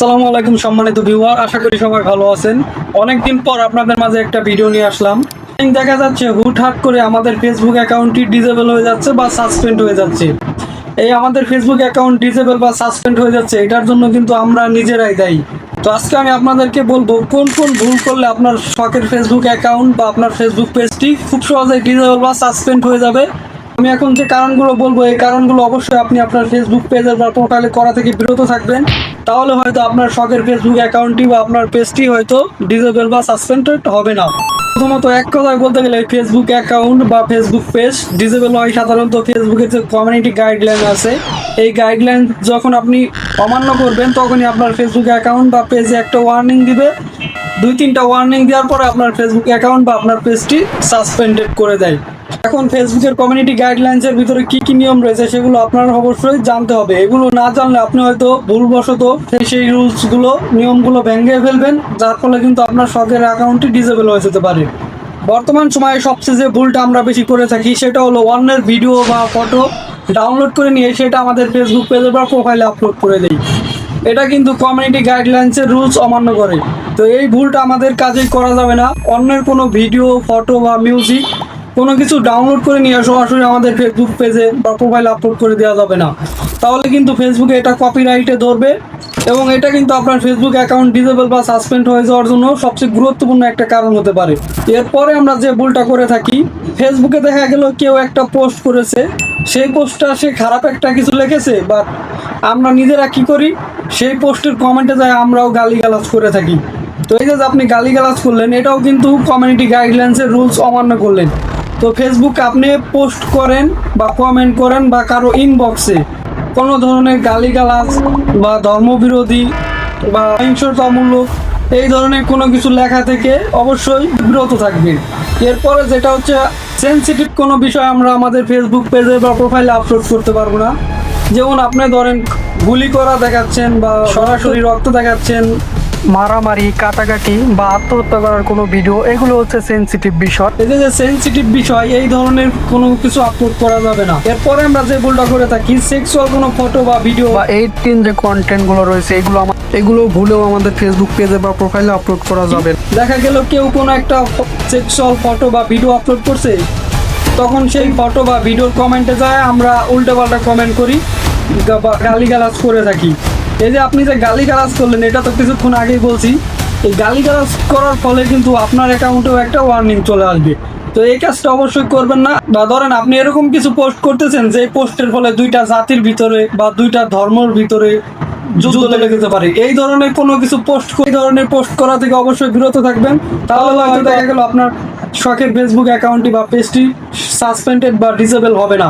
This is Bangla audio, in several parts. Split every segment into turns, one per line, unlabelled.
আসসালামু আলাইকুম সম্মানিত ভিউয়ার, আশা করি সবাই ভালো আছেন। অনেকদিন পর আপনাদের মাঝে একটা ভিডিও নিয়ে আসলাম। দেখা যাচ্ছে হুটহাট করে আমাদের ফেসবুক অ্যাকাউন্টটি ডিজেবল হয়ে যাচ্ছে বা সাসপেন্ড হয়ে যাচ্ছে। এই আমাদের ফেসবুক অ্যাকাউন্ট ডিজেবল বা সাসপেন্ড হয়ে যাচ্ছে, এটার জন্য কিন্তু আমরা নিজেরাই দায়ী। তো আজকে আমি আপনাদেরকে বলব, কোন কোন ভুল করলে আপনার শখের ফেসবুক অ্যাকাউন্ট বা আপনার ফেসবুক পেজটি খুব সহজেই ডিজেবল বা সাসপেন্ড হয়ে যাবে। আমি এখন যে কারণগুলো বলব, এই কারণগুলো অবশ্যই আপনি আপনার ফেসবুক পেজের বা প্রোফাইলে করা থেকে বিরত থাকবেন। তাহলে হয়তো আপনার শখের ফেসবুক অ্যাকাউন্টটি বা আপনার পেজটি হয়তো ডিজেবল বা সাসপেন্ডেড হবে না। প্রথমত এক কথায় বলতে গেলে ফেসবুক অ্যাকাউন্ট বা ফেসবুক পেজ ডিজেবল হয় সাধারণত ফেসবুকের যে কমিউনিটি গাইডলাইন আছে, এই গাইডলাইন যখন আপনি অমান্য করবেন, তখনই আপনার ফেসবুক অ্যাকাউন্ট বা পেজে একটা ওয়ার্নিং দিবে। দুই তিনটা ওয়ার্নিং দেওয়ার পরে আপনার ফেসবুক অ্যাকাউন্ট বা আপনার পেজটি সাসপেন্ডেড করে দেয়। এখন ফেসবুকের কমিউনিটি গাইডলাইন্সের ভিতরে কি কি নিয়ম রয়েছে সেগুলো আপনার অবশ্যই জানতে হবে। এগুলো না জানলে আপনি হয়তো ভুলবশত সেই- সেই রুলসগুলো, নিয়মগুলো ভেঙে ফেলবেন, যার ফলে কিন্তু আপনার শখের অ্যাকাউন্টটি ডিসেবল হয়ে যেতে পারে। বর্তমান সময়ে সবচেয়ে যে ভুলটা আমরা বেশি করে থাকি, সেটা হলো অন্যের ভিডিও বা ফটো ডাউনলোড করে নিয়ে সেটা আমাদের ফেসবুক পেজে বা প্রোফাইলে আপলোড করে দেই। এটা কিন্তু কমিউনিটি গাইডলাইন্সের রুলস অমান্য করে। তো এই ভুলটা আমাদের কাজেই করা যাবে না। অন্যের কোনো ভিডিও ফটো বা মিউজিক কোনো কিছু ডাউনলোড করে নিয়ে সরাসরি আমাদের ফেসবুক পেজে বা প্রোফাইল আপলোড করে দেওয়া যাবে না। তাহলে কিন্তু ফেসবুকে এটা কপিরাইটে ধরবে এবং এটা কিন্তু আপনার ফেসবুক অ্যাকাউন্ট ডিসেবল বা সাসপেন্ড হয়ে যাওয়ার জন্য সবচেয়ে গুরুত্বপূর্ণ একটা কারণ হতে পারে। এরপরে আমরা যে ভুলটা করে থাকি ফেসবুকে দেখা গেল কেউ একটা পোস্ট করেছে, সেই পোস্টটা সে খারাপ একটা কিছু লিখেছে বা আমরা নিজেরা কি করি? সেই পোস্টের কমেন্টে যায় আমরাও গালিগালাজ করে থাকি। তো এই যে আপনি গালিগালাজ করলেন, এটাও কিন্তু কমিউনিটি গাইডলাইন্সের রুলস অমান্য করলেন। তো ফেসবুক আপনি পোস্ট করেন বা কমেন্ট করেন বা কারও ইনবক্সে কোনো ধরনের গালিগালাজ বা ধর্মবিরোধী বা হিংসতামূলক এই ধরনের কোনো কিছু লেখা থেকে অবশ্যই বিরত থাকবেন। এরপরে যেটা হচ্ছে সেন্সিটিভ কোনো বিষয় আমরা আমাদের ফেসবুক পেজে বা প্রোফাইলে আপলোড করতে পারব না। যেমন আপনি ধরেন, গুলি করা দেখাচ্ছেন বা সরাসরি রক্ত দেখাচ্ছেন মারামারি কাটাকাটি বা আত্মহত্যা করার কোনো ভিডিও এগুলো হচ্ছে সেনসিটিভ বিষয়। এই যে সেনসিটিভ বিষয় এই ধরনের কোনো কিছু আপলোড করা যাবে না। এরপরে আমরা যে ভুলটা করে থাকি সেক্সুয়াল কোনো ফটো বা ভিডিও বা এইটিন যে কন্টেন্টগুলো রয়েছে এগুলো আমার এগুলো ভুলেও আমাদের ফেসবুক পেজে বা প্রোফাইলে আপলোড করা যাবে। দেখা গেল কেউ কোনো একটা সেক্সুয়াল ফটো বা ভিডিও আপলোড করছে তখন সেই ফটো বা ভিডিওর কমেন্টে যায় আমরা উল্টোপাল্টা কমেন্ট করি গালিগালাজ করে থাকি। এই যে আপনি যে গালিগালাজ করলেন এটা তো কিছুক্ষণ আগেই বলছি। এই গালিগালাজ করার ফলে কিন্তু আপনার অ্যাকাউন্টেও একটা ওয়ার্নিং চলে আসবে। তো এই কাজটা অবশ্যই করবেন না। বা ধরেন আপনি এরকম কিছু পোস্ট করতেছেন যে পোস্টের ফলে দুইটা জাতির ভিতরে বা দুইটা ধর্মের ভিতরে যুদ্ধ লেগে যেতে পারে। এই ধরনের কোনো কিছু পোস্ট এই ধরনের পোস্ট করা থেকে অবশ্যই বিরত থাকবেন। তাহলে হয়তো দেখা গেল আপনার শখের ফেসবুক অ্যাকাউন্টটি বা পেজটি সাসপেন্ডেড বা ডিসেবল হবে না।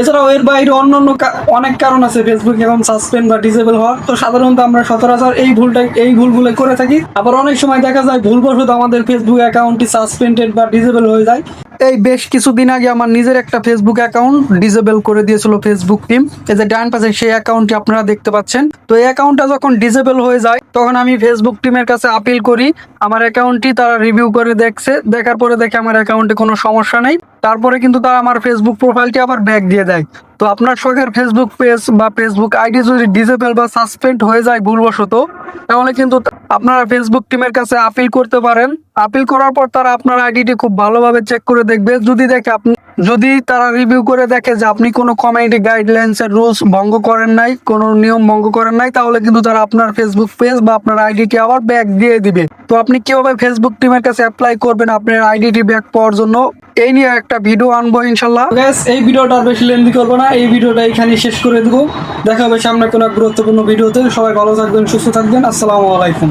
এছাড়াও এর বাইরে অন্য অন্য অনেক কারণ আছে ফেসবুক অ্যাকাউন্ট সাসপেন্ড বা ডিসেবল হওয়ার। তো সাধারণত আমরা সচরাচর এই ভুলটা, এই ভুলগুলো করে থাকি। আবার অনেক সময় দেখা যায় ভুলবশত আমাদের ফেসবুক অ্যাকাউন্টটি সাসপেন্ডেড বা ডিসেবল হয়ে যায়। এই বেশ কিছুদিন আগে আমার নিজের একটা ফেসবুক অ্যাকাউন্ট ডিসেবল করে দিয়েছিল ফেসবুক টিম এই যে ডান পাশে সেই অ্যাকাউন্টটি আপনারা দেখতে পাচ্ছেন। তো এই অ্যাকাউন্টটা যখন ডিসেবল হয়ে যায়, তখন আমি ফেসবুক টিমের কাছে আপিল করি। আমার অ্যাকাউন্টটি তারা রিভিউ করে দেখছে। দেখার পরে দেখে আমার অ্যাকাউন্টে কোনো সমস্যা নেই। তারপরে কিন্তু তারা আমার ফেসবুক প্রোফাইলটি আবার ব্যাক দিয়ে দেয়। তো আপনার শখের ফেসবুক পেজ বা ফেসবুক আইডি যদি ডিসেবল বা সাসপেন্ড হয়ে যায় ভুলবশত, তাহলে কিন্তু আপনারা ফেসবুক টিমের কাছে আপিল করতে পারেন। আপিল করার পর তারা আপনার আইডিটি খুব ভালোভাবে চেক করে দেখবে। যদি দেখে আপনি, যদি তারা রিভিউ করে দেখে যে আপনি কোনো কমিউনিটি গাইডলাইন্সের রুলস ভঙ্গ করেন নাই, কোনো নিয়ম ভঙ্গ করেন নাই, তাহলে কিন্তু তারা আপনার ফেসবুক পেজ বা আপনার আইডিটি আবার ব্যাক দিয়ে দিবে। তো আপনি কীভাবে ফেসবুক টিমের কাছে অ্যাপ্লাই করবেন আপনার আইডিটি ব্যাক পাওয়ার জন্য? এই নিয়ে একটা ভিডিও আনব ইনশাল্লাহ। এই ভিডিওটা আর বেশি লেন্দি করব না, এই ভিডিওটা এখানে শেষ করে দেবো। দেখা হবে সামনে কোনো গুরুত্বপূর্ণ ভিডিওতে সবাই ভালো থাকবেন, সুস্থ থাকবেন। আসসালামু আলাইকুম।